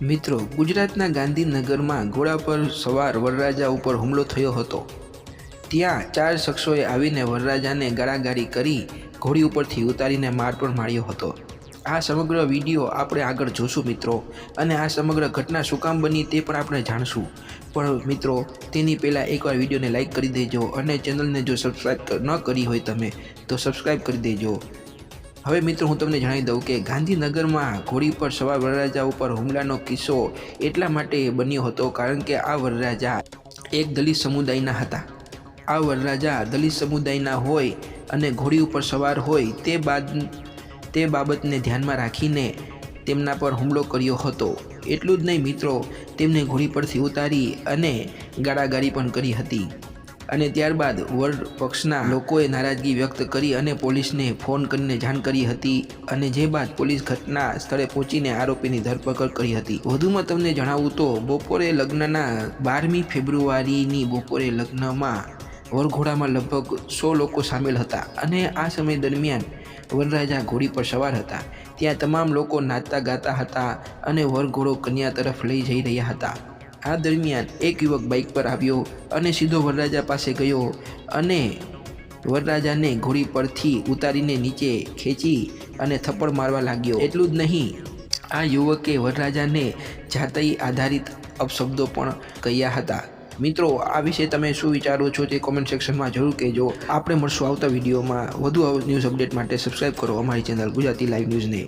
મિત્રો, ગુજરાતના ગાંધીનગરમાં ઘોડા પર સવાર વરરાજા ઉપર હુમલો થયો હતો. ત્યાં ચાર શખ્સોએ આવીને વરરાજાને ગાળાગાળી કરી ઘોડી ઉપરથી ઉતારીને માર પણ માર્યો હતો. આ સમગ્ર વીડિયો આપણે આગળ જોશું મિત્રો, અને આ સમગ્ર ઘટના શું કામ બની તે પણ આપણે જાણશું. પણ મિત્રો, તેની પહેલાં એકવાર વિડીયોને લાઇક કરી દેજો અને ચેનલને જો સબસ્ક્રાઈબ ન કરી હોય તમે, તો સબસ્ક્રાઈબ કરી દેજો. હવે મિત્રો હું તમને જણાવી દઉં કે ગાંધીનગરમાં ઘોડી પર સવાર વરરાજા ઉપર હુમલાનો કિસ્સો એટલા માટે બન્યો હતો કારણ કે આ વરરાજા એક દલિત સમુદાયના હતા. આ વરરાજા દલિત સમુદાયના હોય અને ઘોડી ઉપર સવાર હોય તે બાદ તે બાબતને ધ્યાનમાં રાખીને તેમના પર હુમલો કર્યો હતો. એટલું જ નહીં મિત્રો, તેમને ઘોડી પરથી ઉતારી અને ગાળાગાળી પણ કરી હતી. અને ત્યારબાદ વર પક્ષના લોકોએ નારાજગી વ્યક્ત કરી અને પોલીસને ફોન કરીને જાણ કરી હતી અને જે બાદ પોલીસ ઘટના સ્થળે પહોંચીને આરોપીની ધરપકડ કરી હતી. વધુમાં તમને જણાવું તો, બપોરે લગ્નના બારમી ફેબ્રુઆરીની બપોરે લગ્નમાં વરઘોડામાં લગભગ સો લોકો સામેલ હતા અને આ સમય દરમિયાન વરરાજા ઘોડી પર સવાર હતા. ત્યાં તમામ લોકો નાચતા ગાતા હતા અને વરઘોડો કન્યા તરફ લઈ જઈ રહ્યા હતા. આ દરમિયાન એક યુવક બાઇક પર આવ્યો અને સીધો વરરાજા પાસે ગયો અને વરરાજાને ઘોડી પરથી ઉતારીને નીચે ખેંચી અને થપ્પડ મારવા લાગ્યો. એટલું જ નહીં, આ યુવકે વરરાજાને જાતઈ આધારિત અપશબ્દો પણ કહ્યા હતા. મિત્રો, આ વિશે તમે શું વિચારો છો તે કોમેન્ટ સેક્શનમાં જરૂર કહેજો. આપણે મળશું આવતા વિડીયોમાં. વધુ ન્યૂઝ અપડેટ માટે સબસ્ક્રાઈબ કરો અમારી ચેનલ ગુજરાતી લાઈવ ન્યૂઝને